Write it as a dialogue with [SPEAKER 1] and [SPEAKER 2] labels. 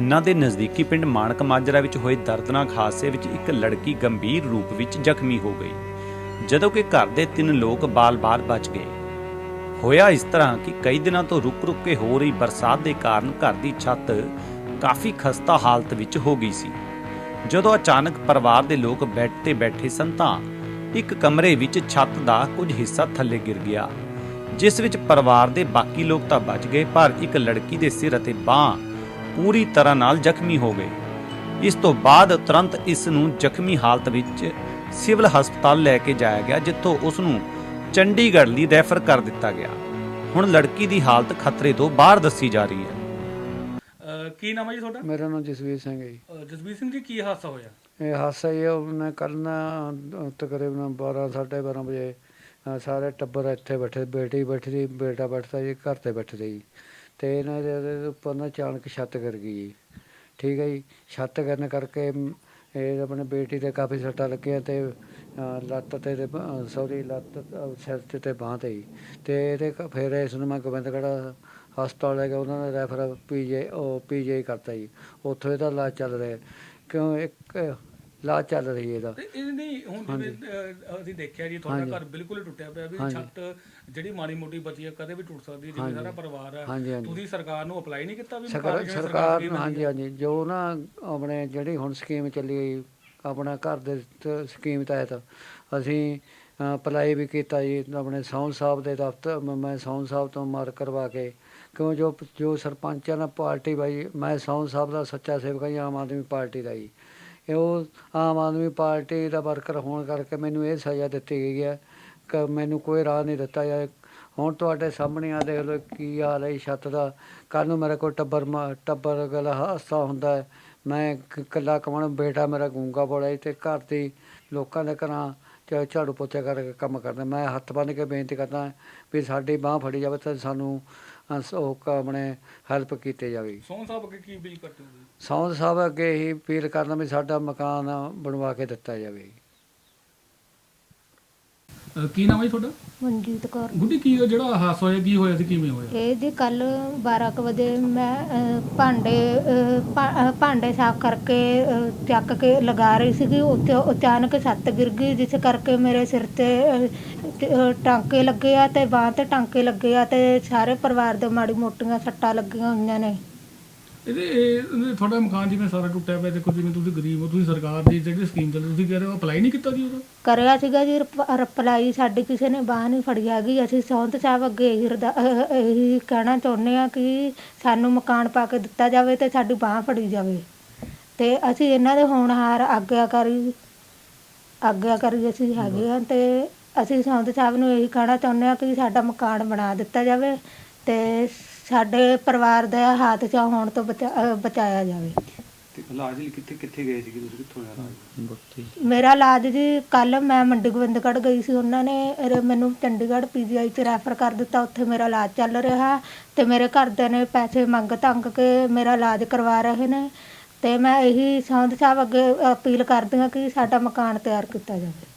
[SPEAKER 1] ਖੰਨਾ ਦੇ ਨਜ਼ਦੀਕੀ ਪਿੰਡ ਮਾਨਕ ਮਾਜਰਾ ਵਿੱਚ ਹੋਏ ਦਰਦਨਾਕ ਹਾਦਸੇ ਵਿੱਚ ਇੱਕ ਲੜਕੀ ਗੰਭੀਰ ਰੂਪ ਵਿੱਚ ਜ਼ਖਮੀ ਹੋ ਗਈ, ਜਦੋਂ ਕਿ ਘਰ ਦੇ ਤਿੰਨ ਲੋਕ ਬਾਲ-ਬਾਲ ਬਚ ਗਏ। ਹੋਇਆ ਇਸ ਤਰ੍ਹਾਂ ਕਿ ਕਈ ਦਿਨਾਂ ਤੋਂ ਰੁਕ-ਰੁਕ ਕੇ ਹੋ ਰਹੀ ਬਰਸਾਤ ਦੇ ਕਾਰਨ ਘਰ ਦੀ ਛੱਤ ਕਾਫੀ ਖਸਤਾ ਹਾਲਤ ਵਿੱਚ ਹੋ ਗਈ ਸੀ। ਜਦੋਂ ਅਚਾਨਕ ਪਰਿਵਾਰ ਦੇ ਲੋਕ ਬੈੱਡ ਤੇ ਬੈਠੇ ਸਨ ਤਾਂ ਇੱਕ ਕਮਰੇ ਵਿੱਚ ਛੱਤ ਦਾ ਕੁਝ ਹਿੱਸਾ ਥੱਲੇ ਗਿਰ ਗਿਆ, ਜਿਸ ਵਿੱਚ ਪਰਿਵਾਰ ਦੇ ਬਾਕੀ ਲੋਕ ਤਾਂ ਬਚ ਗਏ, ਪਰ ਇੱਕ ਲੜਕੀ ਦੇ ਸਿਰ ਅਤੇ ਬਾਹ ਪੂਰੀ ਤਰ੍ਹਾਂ ਨਾਲ ਜ਼ਖਮੀ ਹੋ ਗਏ। ਇਸ ਤੋਂ ਬਾਅਦ ਤੁਰੰਤ ਇਸ ਨੂੰ ਜ਼ਖਮੀ ਹਾਲਤ ਵਿੱਚ ਸਿਵਲ ਹਸਪਤਾਲ ਲੈ ਕੇ ਜਾਇਆ ਗਿਆ ਜਿੱਥੋਂ ਉਸ ਨੂੰ ਚੰਡੀਗੜ੍ਹ ਲਈ ਰੈਫਰ ਕਰ ਦਿੱਤਾ ਗਿਆ। ਹੁਣ ਲੜਕੀ ਦੀ ਹਾਲਤ ਖਤਰੇ ਤੋਂ ਬਾਹਰ ਦੱਸੀ ਜਾ ਰਹੀ ਹੈ।
[SPEAKER 2] ਅਹ ਕੀ ਨਾਮ ਹੈ ਜੀ ਤੁਹਾਡਾ?
[SPEAKER 3] ਮੇਰਾ ਨਾਮ ਜਸਵੀਰ ਸਿੰਘ ਹੈ ਜੀ।
[SPEAKER 2] ਅਹ ਜਸਬੀਰ ਸਿੰਘ ਜੀ ਕੀ ਹਾਦਸਾ ਹੋਇਆ?
[SPEAKER 3] ਇਹ ਹਾਦਸਾ ਇਹ ਉਹਨੇ ਕੱਲ ਨਾ ਅਹ, ਤਕਰੀਬਨ 12 12:30 ਵਜੇ ਸਾਰੇ ਟੱਬਰ ਇੱਥੇ ਬੈਠੇ ਬੇਟੀ ਬੈਠੀ ਸੀ ਬੇਟਾ ਬੈਠਾ ਜੀ ਘਰ ਤੇ ਬੈਠੇ ਸੀ। ਜੀ ਅਤੇ ਇਹਨਾਂ ਦੇ ਉਹਦੇ ਉੱਪਰ ਨਾ ਅਚਾਨਕ ਛੱਤ ਗਿਰ ਗਈ ਜੀ। ਠੀਕ ਹੈ ਜੀ, ਛੱਤ ਗਿਰਨ ਕਰਕੇ ਇਹ ਆਪਣੇ ਬੇਟੀ ਤੇ ਕਾਫੀ ਸੱਟਾਂ ਲੱਗੀਆਂ ਅਤੇ ਲੱਤ ਤੇ ਸੋਰੀ ਲੱਤ ਸਿਰ ਤੇ ਤੇ ਬਾਂਹ ਤੇ ਜੀ। ਅਤੇ ਇਹਦੇ ਫਿਰ ਇਸ ਨੂੰ ਮੈਂ ਗੋਬਿੰਦਗੜ੍ਹ ਹਸਪਤਾਲ ਲੈ ਕੇ ਉਹਨਾਂ ਨੇ ਰੈਫਰ ਪੀ ਪੀਜੀ ਉਹ ਪੀ ਪੀਜੀ ਕਰਤਾ ਜੀ। ਉੱਥੋਂ ਇਹਦਾ ਇਲਾਜ ਚੱਲ ਰਿਹਾ। ਕਿਉਂ ਇੱਕ ਇਲਾਜ ਚੱਲ ਰਹੀ ਹੈ ਇਹਦਾ
[SPEAKER 2] ਤੇ ਇਹ ਨਹੀਂ ਹੁਣ ਜਿਵੇਂ ਅਹ, ਅਸੀਂ ਦੇਖਿਆ ਜੀ ਤੁਹਾਡਾ। ਘਰ ਬਿਲਕੁਲ ਹੀ ਟੁੱਟਿਆ ਪਿਆ ਵੀ। ਛੱਤ ਜਿਹੜੀ ਮਾੜੀ ਮੋਟੀ ਬਚੀ ਹੈ ਕਦੇ ਵੀ ਟੁੱਟ ਸਕਦੀ ਹੈ ਜਿਵੇਂ। ਸਾਰਾ ਪਰਿਵਾਰ ਹੈ
[SPEAKER 3] ਹਾਂਜੀ ਹਾਂਜੀ
[SPEAKER 2] ਤੁਸੀਂ ਸਰਕਾਰ ਨੂੰ ਅਪਲਾਈ ਨਹੀਂ ਕੀਤਾ ਵੀ
[SPEAKER 3] ਸਰਕਾਰ
[SPEAKER 2] ਮਕਾਨ
[SPEAKER 3] ਸਰਕਾਰ ਨੂੰ- ਹਾਂਜੀ ਹਾਂਜੀ ਜੋ ਨਾ ਆਪਣੇ ਜਿਹੜੀ ਹੁਣ ਸਕੀਮ ਚੱਲੀ ਗਈ ਆਪਣਾ ਘਰ ਦੇ ਤ- ਸਕੀਮ ਤਹਿਤ ਅਸੀਂ ਅਪਲਾਈ ਵੀ ਕੀਤਾ ਜੀ ਆਪਣੇ ਸੌਂਦ ਸਾਹਿਬ ਦੇ ਦਫ਼ਤਰ ਮ- ਮੈਂ ਸੌਂਦ ਸਾਹਿਬ ਤੋਂ ਮਾਰ ਕਰਵਾ ਕੇ ਕਿਉਂ ਜੋ ਜੋ ਸਰਪੰਚਾਂ ਨਾਲ ਪਾਰਟੀ ਬਾਈ ਮੈਂ ਸੌਂਦ ਸਾਹਿਬ ਦਾ ਸੱਚਾ ਸੇਵਕ ਹਾਂ ਜੀ, ਆਮ ਆਦਮੀ ਪਾਰਟੀ ਦਾ ਜੀ ਉਹ ਆਮ ਆਦਮੀ ਪਾਰਟੀ ਦਾ ਵਰਕਰ ਹੋਣ ਕਰਕੇ ਮੈਨੂੰ ਇਹ ਸਜ਼ਾ ਦਿੱਤੀ ਗਈ ਹੈ ਕਿ ਮੈਨੂੰ ਕੋਈ ਰਾਹ ਨਹੀਂ ਦਿੱਤਾ ਜਾਏ। ਹੁਣ ਤੁਹਾਡੇ ਸਾਹਮਣੇ ਆ ਦੇਖ ਲਓ ਕੀ ਹਾਲ ਹੈ ਜੀ ਛੱਤ ਦਾ। ਕੱਲ੍ਹ ਨੂੰ ਮੇਰੇ ਕੋਲ ਟੱਬਰ ਮਾ- ਟੱਬਰ ਗਲਾ ਹਾਸਾ ਹੁੰਦਾ ਹੈ। ਮੈਂ ਇਕੱਲਾ ਕਮਾਉਣ ਬੇਟਾ ਮੇਰਾ ਗੂੰਗਾ ਬੋਲਾ ਜੀ ਤੇ ਘਰ ਦੀ ਲੋਕਾਂ ਦੇ ਘਰਾਂ ਚ ਝਾੜੂ ਪੋਚਾ ਕਰਕੇ ਕੰਮ ਕਰਦਾ। ਮੈਂ ਹੱਥ ਬੰਨ੍ਹ ਕੇ ਬੇਨਤੀ ਕਰਦਾ ਵੀ ਸਾਡੀ ਬਾਹ ਫੜੀ ਜਾਵੇ ਤੇ ਸਾਨੂੰ ਉਹ ਕ- ਆਪਣੇ ਹੈਲਪ ਕੀਤੀ ਜਾਵੇ।
[SPEAKER 2] ਸੋਹਣ ਸਾਹਿਬ ਅੱਗੇ ਕੀ ਅਪੀਲ ਕਰਦੇ ਹੋ?
[SPEAKER 3] ਸੌਂਦ ਸਾਹਿਬ ਅੱਗੇ ਹੀ ਅਪੀਲ ਕਰਦਾ ਵੀ ਸਾਡਾ ਮਕਾਨ ਬਣਵਾ ਕੇ ਦਿੱਤਾ ਜਾਵੇ।
[SPEAKER 2] ਕੀ ਨਾਮ ਹੈ ਜੀ ਤੁਹਾਡਾ?
[SPEAKER 4] ਮਨਜੀਤ ਕੌਰ।
[SPEAKER 2] ਗੁੱਡੀ ਕੀ ਜਿਹੜਾ ਹਾਦਸਾ ਹੋਇਆ ਕੀ ਹੋਇਆ ਸੀ ਕਿਵੇਂ ਹੋਇਆ?
[SPEAKER 4] ਇਹ ਜੀ ਕੱਲ 12 ਕੁ ਵਜੇ ਮੈਂ ਅਹ, ਭਾਂਡੇ ਅਹ, ਭਾ- ਅਹ, ਭਾਂਡੇ ਸਾਫ਼ ਕਰਕੇ ਅਹ, ਚੱਕ ਕੇ ਲਗਾ ਰਹੀ ਸੀਗੀ। ਉੱਥੇ ਅਚਾਨਕ ਛੱਤ ਗਿਰ ਗਈ ਜਿਸ ਕਰਕੇ ਮੇਰੇ ਸਿਰ ਤੇ ਅਹ, ਤੇ, ਅਹ, ਟਾਂਕੇ ਲੱਗੇ ਆ ਤੇ ਬਾਂਹ ਤੇ ਟਾਂਕੇ ਲੱਗੇ ਆ ਤੇ ਸਾਰੇ ਪਰਿਵਾਰ ਦੇ ਮਾੜੀ ਮੋਟੀਆਂ ਸੱਟਾਂ ਲੱਗੀਆਂ ਹੋਈਆਂ ਨੇ।
[SPEAKER 2] ਇਹਦੇ ਇਹ ਤੁਹਾਡਾ ਮਕਾਨ ਜਿਵੇਂ ਸਾਰਾ ਟੁੱਟਿਆ ਪਿਆ ਦੇਖੋ ਜਿਵੇਂ ਤੁਸੀਂ ਗਰੀਬ ਹੋ ਤੁਸੀਂ ਸਰਕਾਰ ਦੀ ਜਿਹੜੀ ਸਕੀਮ ਚੱਲ ਤੁਸੀਂ ਕਹਿ ਰਹੇ ਹੋ ਅਪਲਾਈ ਨਹੀਂ ਕੀਤਾ ਜੀ ਉਹਦਾ
[SPEAKER 4] ਕਰਿਆ ਸੀਗਾ ਜੀ ਰਿਪਲਾਈ ਸਾਡੀ ਕਿਸੇ ਨੇ ਬਾਂਹ ਨਹੀਂ ਫੜੀ ਹੈਗੀ ਅਸੀਂ ਸੌਂਤ ਸਾਹਿਬ ਅੱਗੇ ਇਹੀ ਅਰਦਾ- ਅਹ, ਇਹੀ ਕਹਿਣਾ ਚਾਹੁੰਦੇ ਆ ਕਿ ਸਾਨੂੰ ਮਕਾਨ ਪਾ ਕੇ ਦਿੱਤਾ ਜਾਵੇ ਤੇ ਸਾਡੀ ਬਾਂਹ ਫੜੀ ਜਾਵੇ। ਤੇ ਅਸੀਂ ਇਹਨਾਂ ਦੇ ਹੋਣਹਾਰ ਆਗਿਆਕਾਰੀ ਆਗਿਆਕਾਰੀ ਅਸੀਂ ਹੈਗੇ ਆ ਤੇ ਅਸੀਂ ਸੌਂਤ ਸਾਹਿਬ ਨੂੰ ਇਹੀ ਕਹਿਣਾ ਚਾਹੁੰਦੇ ਆ ਕਿ ਸਾਡਾ ਮਕਾਨ ਬਣਾ ਦਿੱਤਾ ਜਾਵੇ ਤੇ ਸਾਡੇ ਪਰਿਵਾਰ ਦਾ ਹਾਥ ਚਾ ਹੋਣ ਤੋਂ ਬਚਾ- ਅਹ, ਬਚਾਇਆ ਜਾਵੇ।
[SPEAKER 5] ਤੇ ਇਲਾਜ ਲਈ ਕਿੱਥੇ ਕਿੱਥੇ ਗਏ ਸੀਗੇ ਤੁਸੀਂ? ਕਿੱਥੋਂ ਆਇਆ ਇਲਾਜ?
[SPEAKER 4] ਮੇਰਾ ਇਲਾਜ ਜੀ ਕੱਲ ਮੈਂ ਮੰਡੀ ਗੋਬਿੰਦਗੜ੍ਹ ਗਈ ਸੀ ਉਹਨਾਂ ਨੇ ਮੈਨੂੰ ਚੰਡੀਗੜ੍ਹ ਪੀਜੀਆਈ ਚ ਰੈਫਰ ਕਰ ਦਿੱਤਾ ਉੱਥੇ ਮੇਰਾ ਇਲਾਜ ਚੱਲ ਰਿਹਾ ਤੇ ਮੇਰੇ ਘਰਦਿਆਂ ਨੇ ਪੈਸੇ ਮੰਗ ਤੰਗ ਕੇ ਮੇਰਾ ਇਲਾਜ ਕਰਵਾ ਰਹੇ ਨੇ ਤੇ ਮੈਂ ਇਹੀ ਸੌਂਦ ਸਾਹਿਬ ਅੱਗੇ ਅਪੀਲ ਕਰਦੀ ਹਾਂ ਕਿ ਸਾਡਾ ਮਕਾਨ ਤਿਆਰ ਕੀਤਾ ਜਾਵੇ।